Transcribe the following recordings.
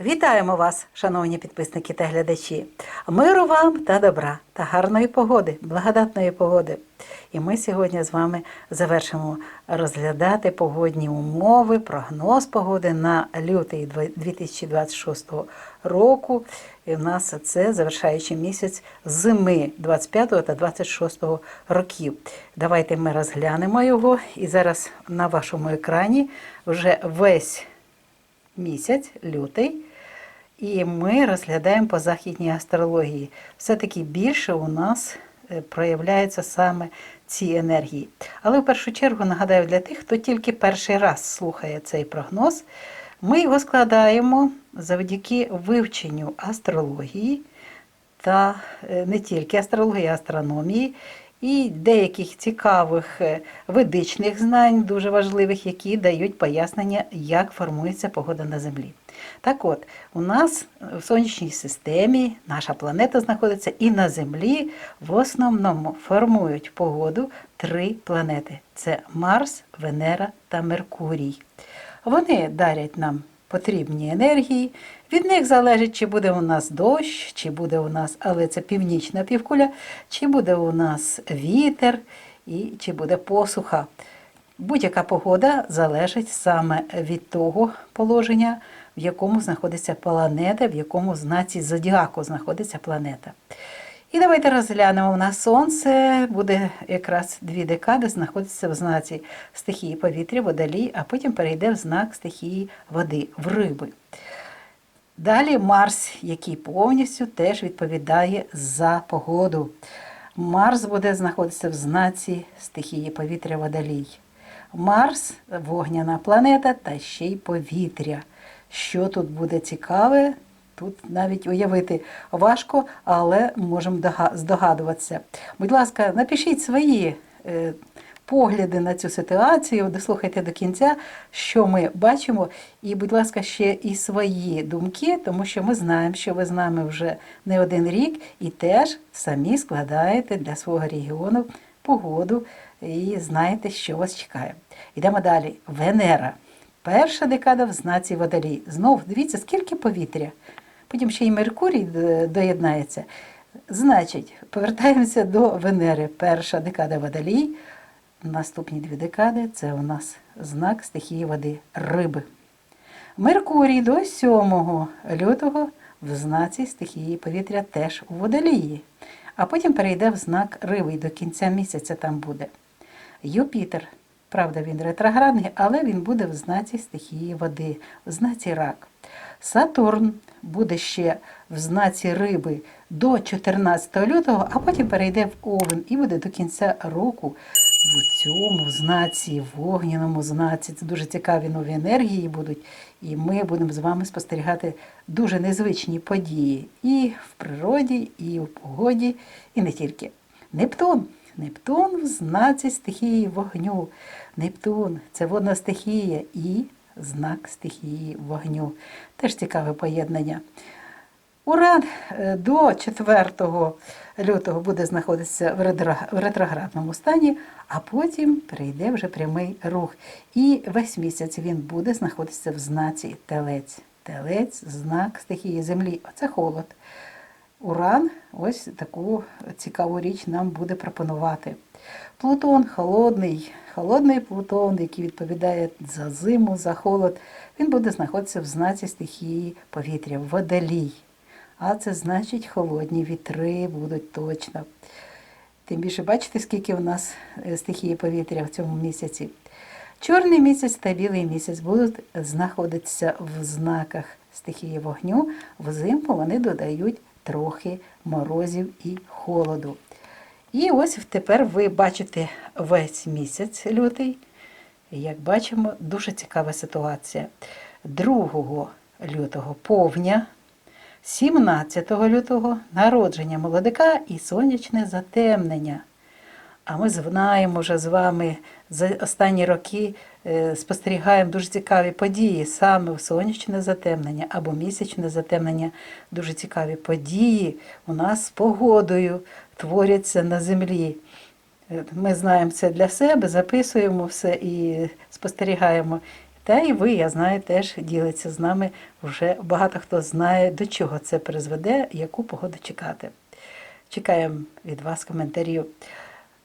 Вітаємо вас, шановні підписники та глядачі. Миру вам та добра та гарної погоди, благодатної погоди. І ми сьогодні з вами завершимо розглядати погодні умови, прогноз погоди на лютий 2026 року. І в нас це завершаючий місяць зими 25 та 26 років. Давайте ми розглянемо його. І зараз на вашому екрані вже весь місяць, лютий, і ми розглядаємо по західній астрології. Все-таки більше у нас е, проявляються саме ці енергії. Але в першу чергу нагадаю для тих, хто тільки перший раз слухає цей прогноз, ми його складаємо завдяки вивченню астрології та е, не тільки астрології, а астрономії і деяких цікавих е, ведичних знань, дуже важливих, які дають пояснення, як формується погода на Землі. Так от, у нас в сонячній системі наша планета знаходиться і на Землі в основному формують погоду три планети: це Марс, Венера та Меркурій. Вони дарять нам потрібні енергії. Від них залежить, чи буде у нас дощ, чи буде у нас, але це північна півкуля, чи буде у нас вітер і чи буде посуха. Будь-яка погода залежить саме від того положення, в якому знаходиться планета, в якому знаці зодіаку знаходиться планета. І давайте розглянемо. У нас сонце буде якраз дві декади знаходиться в знаці стихії повітря, водолій, а потім перейде в знак стихії води, в риби. Далі Марс, який повністю теж відповідає за погоду. Марс буде знаходитися в знаці стихії повітря водолій. Марс вогняна планета та ще й повітря. Що тут буде цікаве, тут навіть уявити важко, але можемо здогадуватися. Будь ласка, напишіть свої е, погляди на цю ситуацію, дослухайте до кінця, що ми бачимо, і, будь ласка, ще і свої думки, тому що ми знаємо, що ви з нами вже не один рік і теж самі складаєте для свого регіону погоду і знаєте, що вас чекає. Йдемо далі. Венера. Перша декада в знаці водолій. Знов дивіться, скільки повітря. Потім ще й Меркурій доєднається. Значить, повертаємося до Венери. Перша декада водолій. Наступні дві декади це у нас знак стихії води риби. Меркурій до 7 лютого в знаці стихії повітря теж у водолії. А потім перейде в знак риби і до кінця місяця там буде. Юпітер. Правда, він ретроградний, але він буде в знаці стихії води, в знаці рак. Сатурн буде ще в знаці риби до 14 лютого, а потім перейде в Овен і буде до кінця року в цьому знаці, в вогняному знаці. Це дуже цікаві нові енергії будуть. І ми будемо з вами спостерігати дуже незвичні події і в природі, і в погоді, і не тільки. Нептун. Нептун в знаці стихії вогню. Нептун це водна стихія і знак стихії вогню. Теж цікаве поєднання. Уран е, до 4 лютого буде знаходитися в ретроградному стані, а потім прийде вже прямий рух. І весь місяць він буде знаходитися в знаці телець. Телець знак стихії землі. Оце холод. Уран ось таку цікаву річ нам буде пропонувати. Плутон холодний, холодний Плутон, який відповідає за зиму, за холод, він буде знаходитися в знаці стихії повітря, водолій. А це значить холодні вітри будуть точно. Тим більше, бачите, скільки у нас е, стихії повітря в цьому місяці. Чорний місяць та білий місяць будуть знаходитися в знаках стихії вогню. Взимку вони додають трохи морозів і холоду. І ось тепер ви бачите весь місяць лютий. Як бачимо, дуже цікава ситуація. 2 лютого повня, 17 лютого народження молодика і сонячне затемнення. А ми знаємо вже з вами за останні роки е, спостерігаємо дуже цікаві події, саме сонячне затемнення або місячне затемнення. Дуже цікаві події у нас з погодою творяться на землі. Е, ми знаємо це для себе, записуємо все і спостерігаємо. Та і ви, я знаю, теж ділиться з нами. Вже багато хто знає, до чого це призведе, яку погоду чекати. Чекаємо від вас коментарів.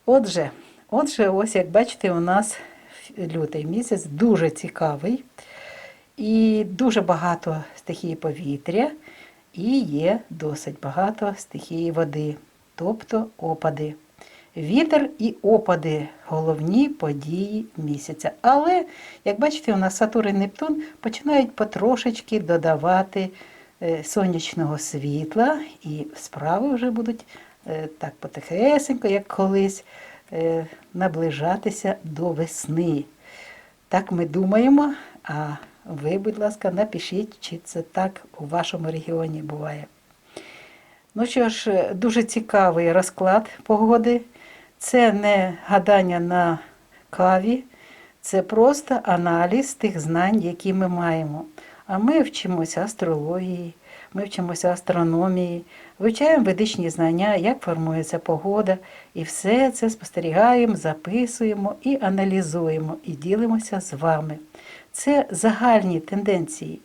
Отже, отже, ось як бачите, у нас лютий місяць дуже цікавий. І дуже багато стихії повітря, і є досить багато стихії води, тобто опади. Вітер і опади головні події місяця. Але, як бачите, у нас Сатурн і Нептун починають потрошечки додавати е, сонячного світла, і справи вже будуть так потихесенько, як колись, е, наближатися до весни. Так ми думаємо, а ви, будь ласка, напишіть, чи це так у вашому регіоні буває. Ну що ж, е, дуже цікавий розклад погоди. Це не гадання на каві, це просто аналіз тих знань, які ми маємо. А ми вчимося астрології, ми вчимося астрономії, вивчаємо ведичні знання, як формується погода, і все це спостерігаємо, записуємо і аналізуємо, і ділимося з вами. Це загальні тенденції.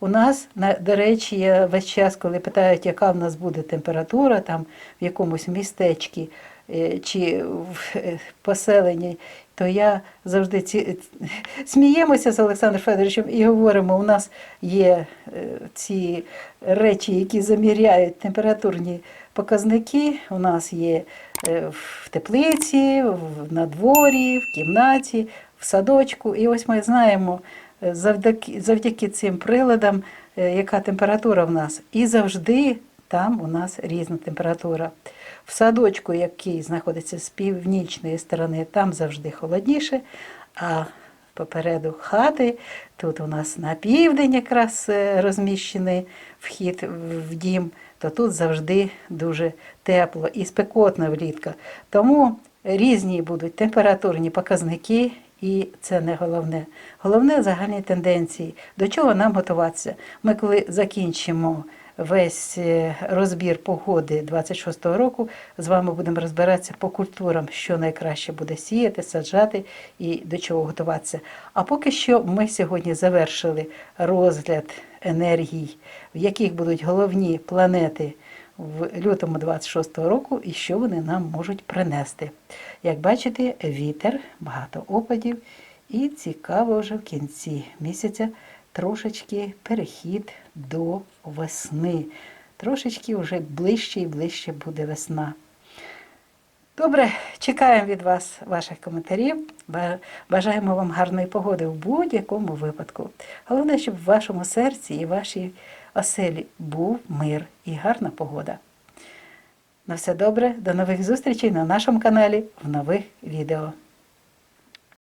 У нас, до речі, весь час, коли питають, яка в нас буде температура там в якомусь містечці чи в е, поселенні, то я завжди ці, сміємося з Олександром Федоровичем і говоримо, у нас є е, ці речі, які заміряють температурні показники. У нас є е, в теплиці, на дворі, в кімнаті, в садочку. І ось ми знаємо е, завдяки, завдяки цим приладам, е, яка температура в нас. І завжди там у нас різна температура. В садочку, який знаходиться з північної сторони, там завжди холодніше, а попереду хати, тут у нас на південь якраз е, розміщений вхід в- дім, то тут завжди дуже тепло і спекотно влітку. Тому різні будуть температурні показники, і це не головне. Головне загальні тенденції. До чого нам готуватися? Ми коли закінчимо весь е, розбір погоди 26-го року, з вами будемо розбиратися по культурам, що найкраще буде сіяти, саджати і до чого готуватися. А поки що ми сьогодні завершили розгляд енергій, в яких будуть головні планети в лютому 26-го року і що вони нам можуть принести. Як бачите, вітер, багато опадів, і цікаво вже в кінці місяця трошечки перехід до весни. Трошечки вже ближче і ближче буде весна. Добре, чекаємо від вас ваших коментарів. Бажаємо вам гарної погоди в будь-якому випадку. Головне, щоб в вашому серці і вашій оселі був мир і гарна погода. На все добре, до нових зустрічей на нашому каналі в нових відео.